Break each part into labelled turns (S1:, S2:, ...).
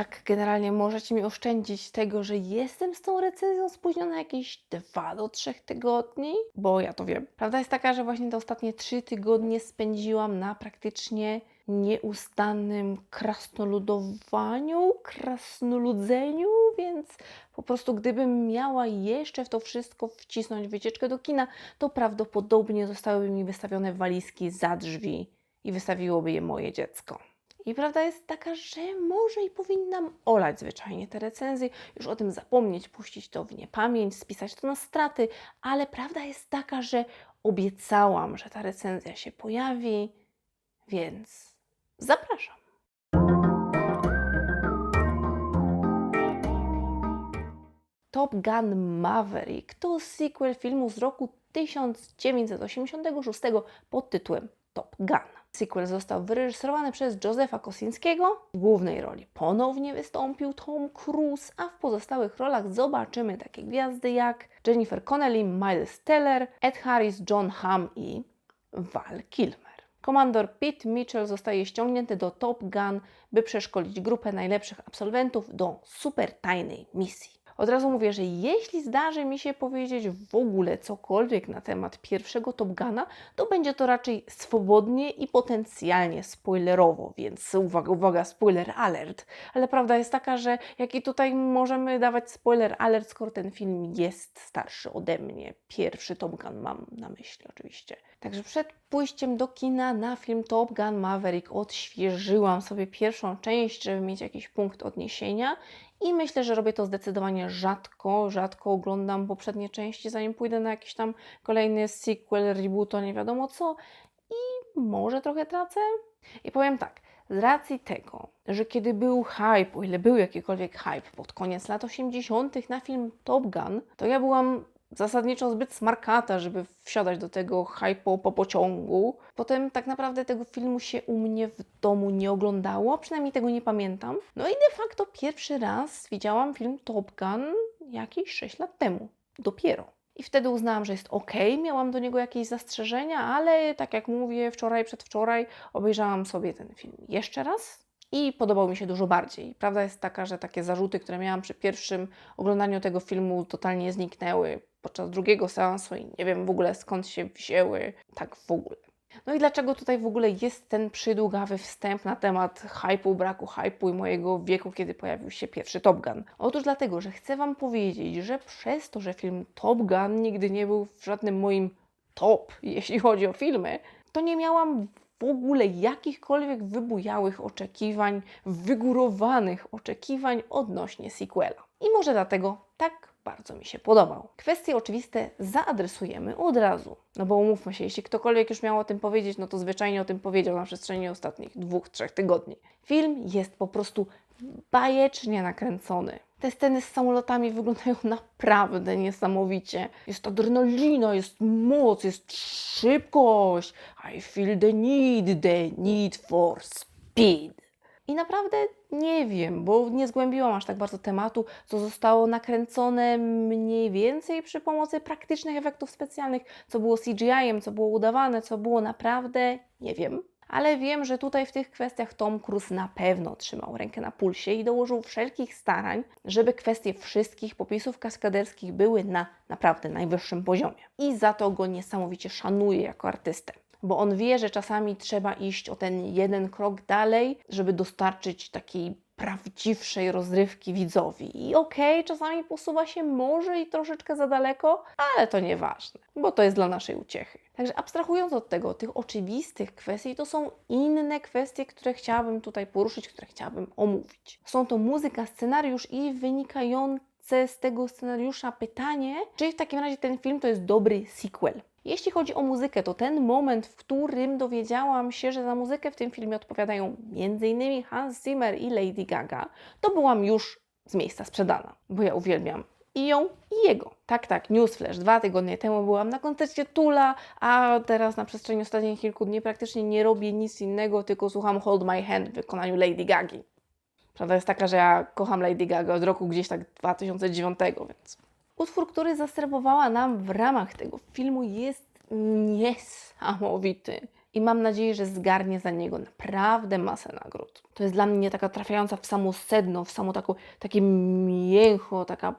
S1: tak generalnie możecie mi oszczędzić tego, że jestem z tą recenzją spóźniona jakieś 2 do 3 tygodni, bo ja to wiem. Prawda jest taka, że właśnie te ostatnie 3 tygodnie spędziłam na praktycznie nieustannym krasnoludowaniu, krasnoludzeniu, więc po prostu gdybym miała jeszcze w to wszystko wcisnąć wycieczkę do kina, to prawdopodobnie zostałyby mi wystawione walizki za drzwi i wystawiłoby je moje dziecko. I prawda jest taka, że może i powinnam olać zwyczajnie te recenzje, już o tym zapomnieć, puścić to w niepamięć, spisać to na straty, ale prawda jest taka, że obiecałam, że ta recenzja się pojawi, więc zapraszam. Top Gun Maverick to sequel filmu z roku 1986 pod tytułem Top Gun. Sequel został wyreżyserowany przez Josepha Kosinskiego. W głównej roli ponownie wystąpił Tom Cruise, a w pozostałych rolach zobaczymy takie gwiazdy jak Jennifer Connelly, Miles Teller, Ed Harris, John Hamm i Val Kilmer. Komandor Pete Mitchell zostaje ściągnięty do Top Gun, by przeszkolić grupę najlepszych absolwentów do super tajnej misji. Od razu mówię, że jeśli zdarzy mi się powiedzieć w ogóle cokolwiek na temat pierwszego Top Guna, to będzie to raczej swobodnie i potencjalnie spoilerowo, więc uwaga, uwaga, spoiler alert. Ale prawda jest taka, że jaki tutaj możemy dawać spoiler alert, skoro ten film jest starszy ode mnie. Pierwszy Top Gun mam na myśli oczywiście. Także przed pójściem do kina na film Top Gun Maverick odświeżyłam sobie pierwszą część, żeby mieć jakiś punkt odniesienia i myślę, że robię to zdecydowanie rzadko. Rzadko oglądam poprzednie części, zanim pójdę na jakiś tam kolejny sequel, reboot, nie wiadomo co. I może trochę tracę. I powiem tak, z racji tego, że kiedy był hype, o ile był jakikolwiek hype pod koniec lat 80. na film Top Gun, to ja byłam zasadniczo zbyt smarkata, żeby wsiadać do tego hypu po pociągu. Potem tak naprawdę tego filmu się u mnie w domu nie oglądało, przynajmniej tego nie pamiętam. No i de facto pierwszy raz widziałam film Top Gun jakieś 6 lat temu. Dopiero. I wtedy uznałam, że jest ok, miałam do niego jakieś zastrzeżenia, ale tak jak mówię, wczoraj, przedwczoraj obejrzałam sobie ten film jeszcze raz i podobał mi się dużo bardziej. Prawda jest taka, że takie zarzuty, które miałam przy pierwszym oglądaniu tego filmu, totalnie zniknęły podczas drugiego seansu i nie wiem w ogóle skąd się wzięły, tak w ogóle. No i dlaczego tutaj w ogóle jest ten przydługawy wstęp na temat hypu, braku hypu i mojego wieku, kiedy pojawił się pierwszy Top Gun? Otóż dlatego, że chcę Wam powiedzieć, że przez to, że film Top Gun nigdy nie był w żadnym moim top, jeśli chodzi o filmy, to nie miałam w ogóle jakichkolwiek wybujałych oczekiwań, wygórowanych oczekiwań odnośnie sequela. I może dlatego tak bardzo mi się podobał. Kwestie oczywiste zaadresujemy od razu. No bo umówmy się, jeśli ktokolwiek już miał o tym powiedzieć, no to zwyczajnie o tym powiedział na przestrzeni ostatnich dwóch, trzech tygodni. Film jest po prostu bajecznie nakręcony. Te sceny z samolotami wyglądają naprawdę niesamowicie. Jest adrenalina, jest moc, jest szybkość. I feel the need, the need for speed. I naprawdę nie wiem, bo nie zgłębiłam aż tak bardzo tematu, co zostało nakręcone mniej więcej przy pomocy praktycznych efektów specjalnych, co było CGI-em, co było udawane, co było naprawdę, nie wiem. Ale wiem, że tutaj w tych kwestiach Tom Cruise na pewno trzymał rękę na pulsie i dołożył wszelkich starań, żeby kwestie wszystkich popisów kaskaderskich były na naprawdę najwyższym poziomie. I za to go niesamowicie szanuję jako artystę bo on wie, że czasami trzeba iść o ten jeden krok dalej, żeby dostarczyć takiej prawdziwszej rozrywki widzowi. I okej, okay, czasami posuwa się może i troszeczkę za daleko, ale to nieważne, bo to jest dla naszej uciechy. Także abstrahując od tego, tych oczywistych kwestii, to są inne kwestie, które chciałabym tutaj poruszyć, które chciałabym omówić. Są to muzyka, scenariusz i wynikające z tego scenariusza pytanie, czy w takim razie ten film to jest dobry sequel. Jeśli chodzi o muzykę, to ten moment, w którym dowiedziałam się, że za muzykę w tym filmie odpowiadają m.in. Hans Zimmer i Lady Gaga, to byłam już z miejsca sprzedana, bo ja uwielbiam i ją, i jego. Tak, tak, newsflash. Dwa tygodnie temu byłam na koncercie Tula, a teraz na przestrzeni ostatnich kilku dni praktycznie nie robię nic innego, tylko słucham Hold My Hand w wykonaniu Lady Gagi. Prawda jest taka, że ja kocham Lady Gaga od roku gdzieś tak 2009, więc Utwór, który zaserwowała nam w ramach tego filmu jest niesamowity. i mam nadzieję, że zgarnie za niego naprawdę masę nagród. To jest dla mnie taka trafiająca w samo sedno, w samo taką, takie mięcho, taka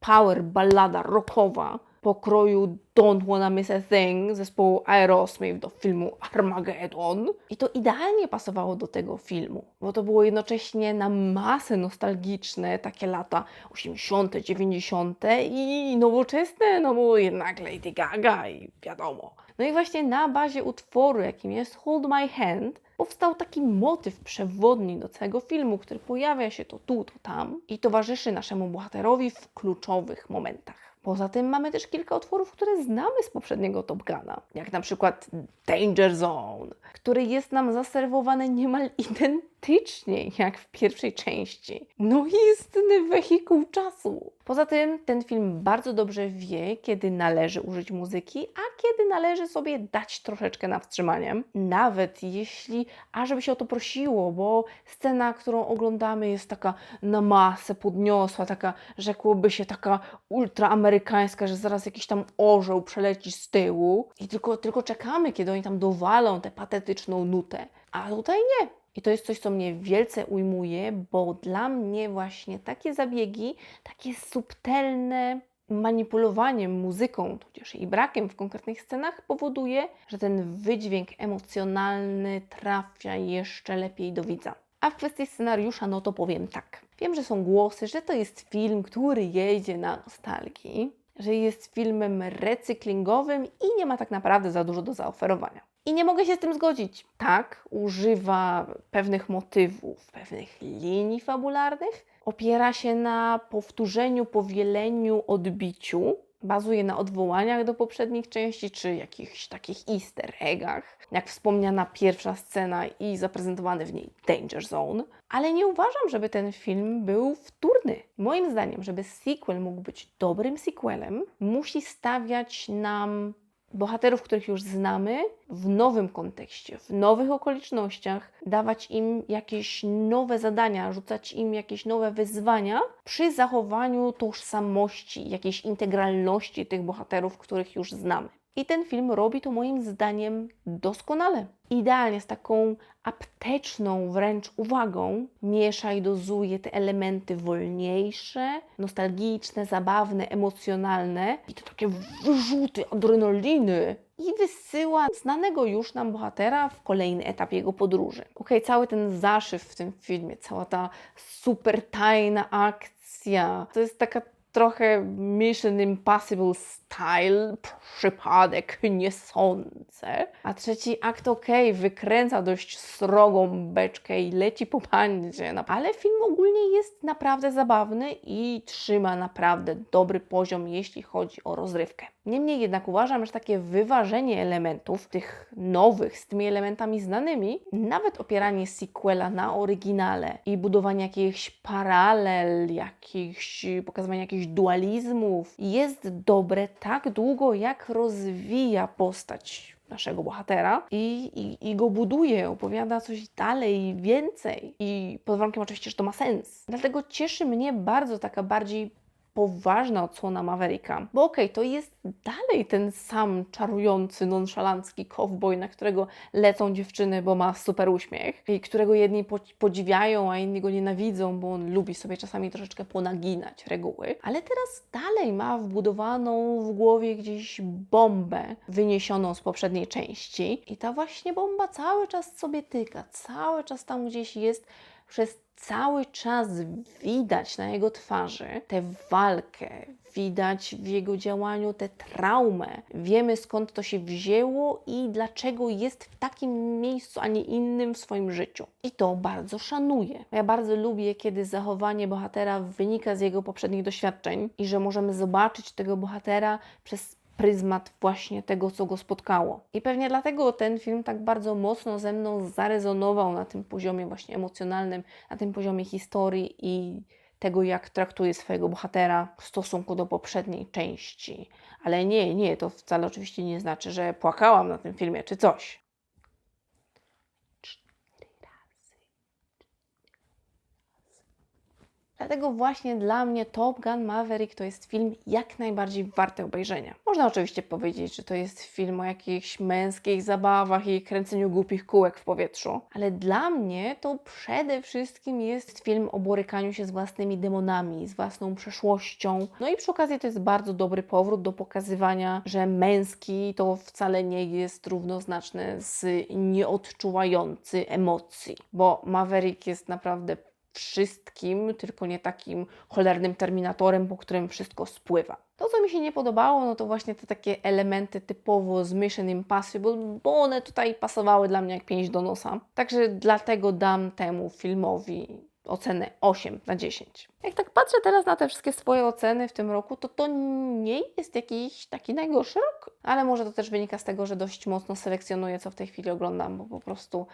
S1: power ballada rockowa pokroju Don't Wanna Miss a Thing zespołu Aerosmith do filmu Armageddon. I to idealnie pasowało do tego filmu, bo to było jednocześnie na masę nostalgiczne, takie lata 80., 90. i nowoczesne, no bo jednak Lady Gaga i wiadomo. No i właśnie na bazie utworu, jakim jest Hold My Hand, powstał taki motyw przewodni do całego filmu, który pojawia się to tu, to tam i towarzyszy naszemu bohaterowi w kluczowych momentach. Poza tym mamy też kilka utworów, które znamy z poprzedniego Top Guna, jak na przykład Danger Zone, który jest nam zaserwowany niemal identycznie jak w pierwszej części. No istny wehikuł czasu. Poza tym ten film bardzo dobrze wie, kiedy należy użyć muzyki, a kiedy należy sobie dać troszeczkę na wstrzymanie. Nawet jeśli ażeby się o to prosiło, bo scena, którą oglądamy jest taka na masę podniosła, taka rzekłoby się taka ultraamerykańska, że zaraz jakiś tam orzeł przeleci z tyłu i tylko, tylko czekamy, kiedy oni tam dowalą tę patetyczną nutę. A tutaj nie. I to jest coś, co mnie wielce ujmuje, bo dla mnie właśnie takie zabiegi, takie subtelne manipulowanie muzyką, tudzież jej brakiem w konkretnych scenach powoduje, że ten wydźwięk emocjonalny trafia jeszcze lepiej do widza. A w kwestii scenariusza, no to powiem tak. Wiem, że są głosy, że to jest film, który jedzie na nostalgii, że jest filmem recyklingowym i nie ma tak naprawdę za dużo do zaoferowania. I nie mogę się z tym zgodzić. Tak, używa pewnych motywów, pewnych linii fabularnych, opiera się na powtórzeniu, powieleniu, odbiciu, bazuje na odwołaniach do poprzednich części, czy jakichś takich easter eggach, jak wspomniana pierwsza scena i zaprezentowany w niej Danger Zone. Ale nie uważam, żeby ten film był wtórny. Moim zdaniem, żeby sequel mógł być dobrym sequelem, musi stawiać nam bohaterów, których już znamy, w nowym kontekście, w nowych okolicznościach, dawać im jakieś nowe zadania, rzucać im jakieś nowe wyzwania przy zachowaniu tożsamości, jakiejś integralności tych bohaterów, których już znamy. I ten film robi to moim zdaniem doskonale. Idealnie, z taką apteczną wręcz uwagą, miesza i dozuje te elementy wolniejsze, nostalgiczne, zabawne, emocjonalne i to takie wyrzuty adrenaliny i wysyła znanego już nam bohatera w kolejny etap jego podróży. Okej, cały ten zaszyw w tym filmie, cała ta super tajna akcja, to jest taka trochę Mission Impossible style, przypadek, nie sądzę. A trzeci akt okej, wykręca dość srogą beczkę i leci po bandzie. Ale film ogólnie jest naprawdę zabawny i trzyma naprawdę dobry poziom, jeśli chodzi o rozrywkę. Niemniej jednak uważam, że takie wyważenie elementów, tych nowych, z tymi elementami znanymi, nawet opieranie sequela na oryginale i budowanie jakichś paralel, jakichś, pokazywanie jakichś dualizmów, jest dobre tak długo, jak rozwija postać naszego bohatera i, i, i go buduje, opowiada coś dalej, więcej. I pod warunkiem oczywiście, że to ma sens. Dlatego cieszy mnie bardzo taka bardziej poważna odsłona Mavericka. Bo okej, okay, to jest dalej ten sam czarujący, nonszalancki cowboy, na którego lecą dziewczyny, bo ma super uśmiech i którego jedni podziwiają, a inni go nienawidzą, bo on lubi sobie czasami troszeczkę ponaginać reguły. Ale teraz dalej ma wbudowaną w głowie gdzieś bombę wyniesioną z poprzedniej części i ta właśnie bomba cały czas sobie tyka, cały czas tam gdzieś jest przez cały czas widać na jego twarzy tę walkę, widać w jego działaniu tę traumę. Wiemy skąd to się wzięło i dlaczego jest w takim miejscu, a nie innym w swoim życiu. I to bardzo szanuję. Ja bardzo lubię, kiedy zachowanie bohatera wynika z jego poprzednich doświadczeń i że możemy zobaczyć tego bohatera przez pryzmat właśnie tego, co go spotkało. I pewnie dlatego ten film tak bardzo mocno ze mną zarezonował na tym poziomie właśnie emocjonalnym, na tym poziomie historii i tego, jak traktuje swojego bohatera w stosunku do poprzedniej części. Ale nie, nie, to wcale oczywiście nie znaczy, że płakałam na tym filmie czy coś. Dlatego właśnie dla mnie Top Gun Maverick to jest film jak najbardziej warty obejrzenia. Można oczywiście powiedzieć, że to jest film o jakichś męskich zabawach i kręceniu głupich kółek w powietrzu, ale dla mnie to przede wszystkim jest film o borykaniu się z własnymi demonami, z własną przeszłością. No i przy okazji to jest bardzo dobry powrót do pokazywania, że męski to wcale nie jest równoznaczne z nieodczuwający emocji, bo Maverick jest naprawdę wszystkim, tylko nie takim cholernym terminatorem, po którym wszystko spływa. To, co mi się nie podobało, no to właśnie te takie elementy typowo z Mission Impossible, bo one tutaj pasowały dla mnie jak pięść do nosa. Także dlatego dam temu filmowi ocenę 8 na 10. Jak tak patrzę teraz na te wszystkie swoje oceny w tym roku, to to nie jest jakiś taki najgorszy rok, ale może to też wynika z tego, że dość mocno selekcjonuję, co w tej chwili oglądam, bo po prostu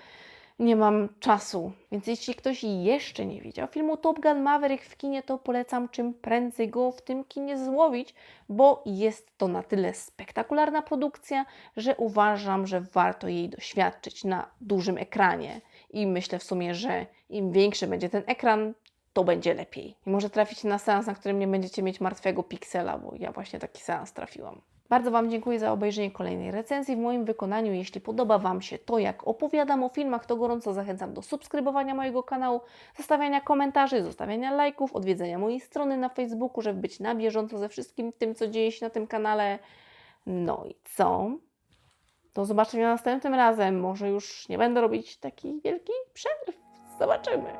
S1: nie mam czasu. Więc jeśli ktoś jeszcze nie widział filmu Top Gun Maverick w kinie, to polecam czym prędzej go w tym kinie złowić, bo jest to na tyle spektakularna produkcja, że uważam, że warto jej doświadczyć na dużym ekranie. I myślę w sumie, że im większy będzie ten ekran, to będzie lepiej. I może traficie na seans, na którym nie będziecie mieć martwego piksela, bo ja właśnie taki seans trafiłam. Bardzo Wam dziękuję za obejrzenie kolejnej recenzji w moim wykonaniu. Jeśli podoba Wam się to, jak opowiadam o filmach, to gorąco zachęcam do subskrybowania mojego kanału, zostawiania komentarzy, zostawiania lajków, odwiedzenia mojej strony na Facebooku, żeby być na bieżąco ze wszystkim tym, co dzieje się na tym kanale. No i co? Do zobaczenia następnym razem. Może już nie będę robić takich wielkich przerw. Zobaczymy.